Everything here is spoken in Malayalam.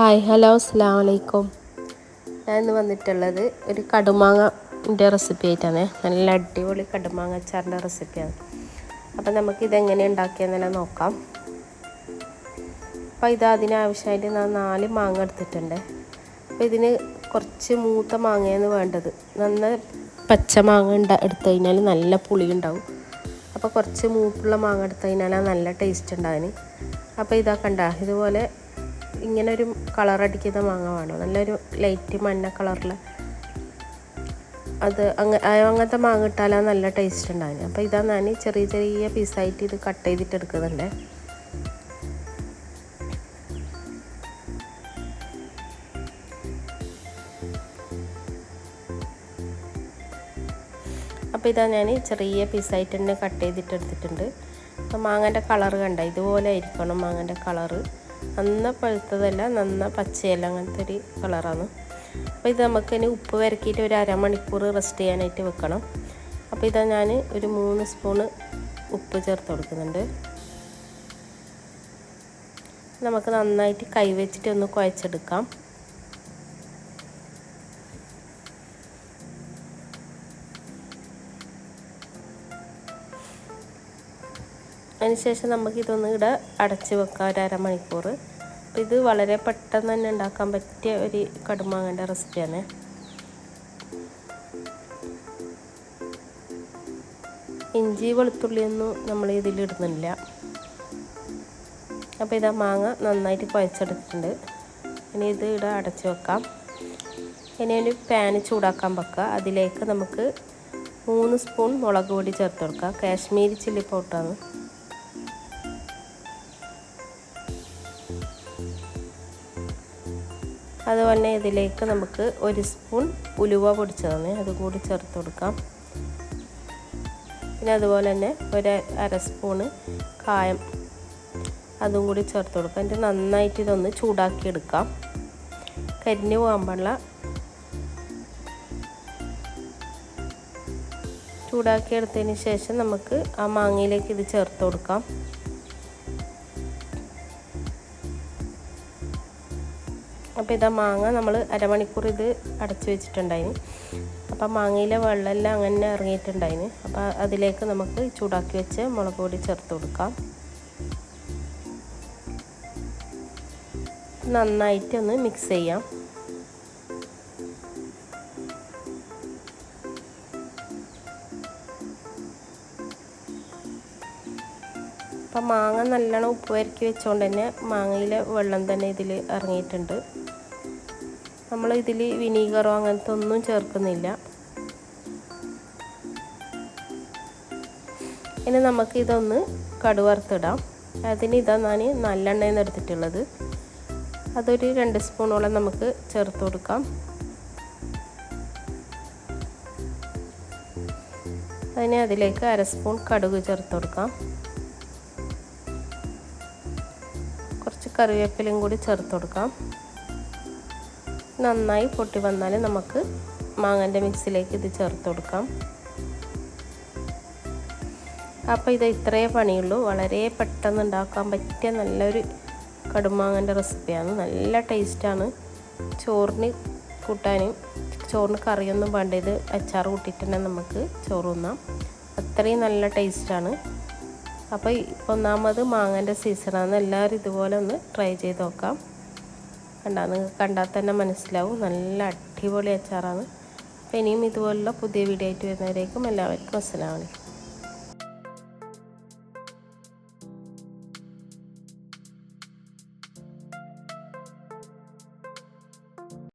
ഹായ് ഹലോ അസ്സാം വലൈക്കും ഞാൻ ഇന്ന് വന്നിട്ടുള്ളത് ഒരു കടുമാങ്ങന്റെ റെസിപ്പി ആയിട്ടാണ്. നല്ല അടിപൊളി കടുമാങ്ങ അച്ചാറിന്റെ റെസിപ്പിയാണ് അപ്പം നമുക്ക് ഇതെങ്ങനെ ഉണ്ടാക്കിയെന്നെല്ലാം നോക്കാം. അപ്പോൾ ഇത് അതിനാവശ്യമായിട്ട് ഞാൻ നാല് മാങ്ങ എടുത്തിട്ടുണ്ട്. അപ്പോൾ ഇതിന് കുറച്ച് മൂത്ത മാങ്ങയാണ് വേണ്ടത്. നന്ന പച്ച മാങ്ങ ഉണ്ട എടുത്തു കഴിഞ്ഞാൽ നല്ല പുളി ഉണ്ടാവും. അപ്പോൾ കുറച്ച് മൂപ്പുള്ള മാങ്ങ എടുത്തു കഴിഞ്ഞാൽ നല്ല ടേസ്റ്റ് ഉണ്ടാകും അപ്പോൾ ഇതാ ഇതുപോലെ ഇങ്ങനെ ഒരു കളർ അടിക്കുന്ന മാങ്ങ വേണം. നല്ലൊരു ലൈറ്റ് മഞ്ഞ കളറിൽ അത് അങ്ങ അങ്ങനത്തെ മാങ്ങ ഇട്ടാലാണ് നല്ല ടേസ്റ്റ് ഉണ്ടാകും അപ്പോൾ ഇതാ ഞാൻ ചെറിയ ചെറിയ പീസായിട്ട് ഇത് കട്ട് ചെയ്തിട്ട് എടുക്കുന്നുണ്ട്. അപ്പോൾ ഇതാ ഞാൻ ചെറിയ പീസായിട്ട് തന്നെ കട്ട് ചെയ്തിട്ട് എടുത്തിട്ടുണ്ട്. അപ്പോൾ മാങ്ങന്റെ കളറ് കണ്ട? ഇതുപോലെ ആയിരിക്കണം മാങ്ങന്റെ കളറ് നന്ന പഴുത്തതല്ല നന്ന പച്ചയല്ല അങ്ങനത്തെ ഒരു കളറാണ്. അപ്പോൾ ഇത് നമുക്ക് ഇനി ഉപ്പ് വരക്കിയിട്ട് ഒരു അരമണിക്കൂർ റെസ്റ്റ് ചെയ്യാനായിട്ട് വെക്കണം. അപ്പോൾ ഇതാ ഞാൻ ഒരു മൂന്ന് സ്പൂണ് ഉപ്പ് ചേർത്ത് കൊടുക്കുന്നുണ്ട്. നമുക്ക് നന്നായിട്ട് കൈവച്ചിട്ട് ഒന്ന് കുഴച്ചെടുക്കാം. അതിനുശേഷം നമുക്കിതൊന്ന് ഇവിടെ അടച്ച് വെക്കാം ഒരു അരമണിക്കൂർ. അപ്പോൾ ഇത് വളരെ പെട്ടെന്ന് തന്നെ ഉണ്ടാക്കാൻ പറ്റിയ ഒരു കടുമാങ്ങന്റെ റെസിപ്പിയാണ്. ഇഞ്ചി വെളുത്തുള്ളിയൊന്നും നമ്മൾ ഇതിലിടുന്നില്ല അപ്പോൾ ഇതാ മാങ്ങ നന്നായിട്ട് കുഴച്ചെടുത്തിട്ടുണ്ട്. ഇനി ഇത് ഇവിടെ അടച്ചു വെക്കാം. ഇനി ഒരു പാന് ചൂടാക്കാൻ വെക്കുക. അതിലേക്ക് നമുക്ക് മൂന്ന് സ്പൂൺ മുളക് പൊടി ചേർത്ത് കൊടുക്കുക. കാശ്മീരി ചില്ലി പൗഡറാണ്. അതുപോലെ ഇതിലേക്ക് നമുക്ക് ഒരു സ്പൂൺ ഉലുവ പൊടിച്ചതാണ് അതുകൂടി ചേർത്ത് കൊടുക്കാം. പിന്നെ അതുപോലെ തന്നെ ഒരു അര സ്പൂണ് കായം അതും കൂടി ചേർത്ത് കൊടുക്കാം. എന്നിട്ട് നന്നായിട്ട് ഇതൊന്ന് ചൂടാക്കി എടുക്കാം കരിഞ്ഞു പോകാൻ പാടില്ല ചൂടാക്കി എടുത്തതിന് ശേഷം നമുക്ക് ആ മാങ്ങയിലേക്ക് ഇത് ചേർത്ത് കൊടുക്കാം. അപ്പോൾ ഇതാ മാങ്ങ നമ്മൾ അരമണിക്കൂർ ഇത് അടച്ചു വെച്ചിട്ടുണ്ടായിന് അപ്പോൾ മാങ്ങയിലെ വെള്ളമെല്ലാം അങ്ങനെ ഇറങ്ങിയിട്ടുണ്ടായിന് അപ്പോൾ അതിലേക്ക് നമുക്ക് ചൂടാക്കി വെച്ച് മുളക് പൊടി ചേർത്ത് കൊടുക്കാം. നന്നായിട്ട് ഒന്ന് മിക്സ് ചെയ്യാം. അപ്പം മാങ്ങ നല്ലോണം ഉപ്പ് വരക്കി വെച്ചുകൊണ്ട് തന്നെ മാങ്ങയിലെ വെള്ളം തന്നെ ഇതിൽ ഇറങ്ങിയിട്ടുണ്ട്. നമ്മൾ ഇതിൽ വിനീഗറോ അങ്ങനത്തെ ഒന്നും ചേർക്കുന്നില്ല. ഇനി നമുക്ക് ഇതൊന്ന് കടുവറുത്തിടാം. അതിന് ഇതാ ഞാൻ നല്ലെണ്ണയെന്ന് എടുത്തിട്ടുള്ളത്. അതൊരു രണ്ട് സ്പൂണോളം നമുക്ക് ചേർത്ത് കൊടുക്കാം. അതിന് അതിലേക്ക് അര സ്പൂൺ കടുക് ചേർത്ത് കൊടുക്കാം. കറിവേപ്പിലയും കൂടി ചേർത്ത് കൊടുക്കാം. നന്നായി പൊട്ടി വന്നാൽ നമുക്ക് മാങ്ങന്റെ മിക്സിലേക്ക് ഇത് ചേർത്ത് കൊടുക്കാം. അപ്പോൾ ഇത് ഇത്രയേ പണിയുള്ളൂ. വളരെ പെട്ടെന്ന് ഉണ്ടാക്കാൻ പറ്റിയ നല്ലൊരു കടുമാങ്ങന്റെ റെസിപ്പിയാണ്. നല്ല ടേസ്റ്റാണ്. ചോറിന് കൂട്ടാനും ചോറിന് കറിയൊന്നും വേണ്ട. ഇത് അച്ചാർ കൂട്ടിയിട്ട് തന്നെ നമുക്ക് ചോറ് തിന്നാം. അത്രയും നല്ല ടേസ്റ്റാണ്. അപ്പോൾ ഒന്നാമത് മാങ്ങന്റെ സീസണാണ് എല്ലാവരും ഇതുപോലെ ഒന്ന് ട്രൈ ചെയ്ത് നോക്കാം. കണ്ടാൽ നിങ്ങൾക്ക് കണ്ടാൽ തന്നെ മനസ്സിലാവും. നല്ല അടിപൊളി അച്ചാറാണ്. അപ്പോൾ ഇനിയും ഇതുപോലുള്ള പുതിയ വീഡിയോ ആയിട്ട് വരുന്നവരേക്കും എല്ലാവർക്കും അസ്സലാമലൈക്കും